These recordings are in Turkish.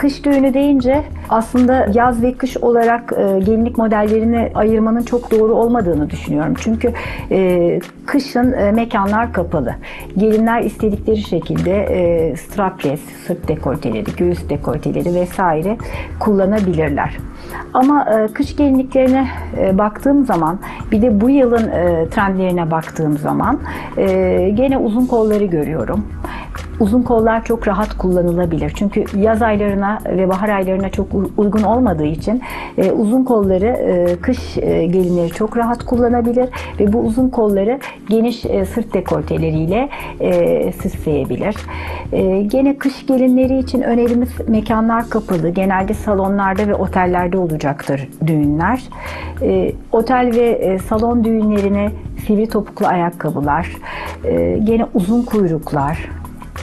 Kış düğünü deyince aslında yaz ve kış olarak e, gelinlik modellerini ayırmanın çok doğru olmadığını düşünüyorum. Çünkü e, kışın e, mekanlar kapalı. Gelinler istedikleri şekilde e, strapless, sırt dekolteleri, göğüs dekolteleri vesaire kullanabilirler. Ama e, kış gelinliklerine e, baktığım zaman bir de bu yılın e, trendlerine baktığım zaman e, gene uzun kolları görüyorum. Uzun kollar çok rahat kullanılabilir. Çünkü yaz aylarına ve bahar aylarına çok uygun olmadığı için e, uzun kolları e, kış e, gelinleri çok rahat kullanabilir ve bu uzun kolları geniş e, sırt dekolteleriyle e, süsleyebilir. E, gene kış gelinleri için önerimiz mekanlar kapalı. Genelde salonlarda ve otellerde olacaktır düğünler. E, otel ve e, salon düğünlerine sivri topuklu ayakkabılar, e, gene uzun kuyruklar,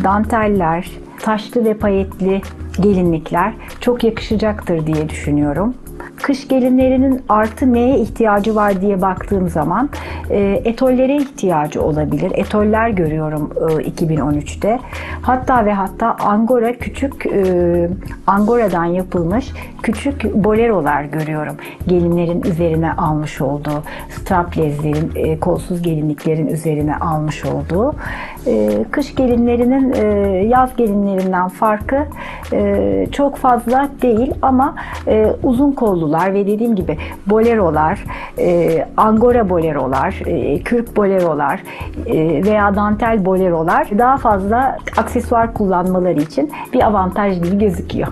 danteller, taşlı ve payetli gelinlikler çok yakışacaktır diye düşünüyorum. Kış gelinlerinin artı neye ihtiyacı var diye baktığım zaman e, etollere ihtiyacı olabilir. Etoller görüyorum e, 2013'te. Hatta ve hatta angora küçük e, angoradan yapılmış küçük bolerolar görüyorum. Gelinlerin üzerine almış olduğu, straplezlerin, e, kolsuz gelinliklerin üzerine almış olduğu. E, kış gelinlerinin e, yaz gelinlerinden farkı e, çok fazla değil ama e, uzun kollular ve dediğim gibi bolerolar, e, angora bolerolar, e, kürk bolerolar e, veya dantel bolerolar daha fazla aksesuar kullanmaları için bir avantaj gibi gözüküyor.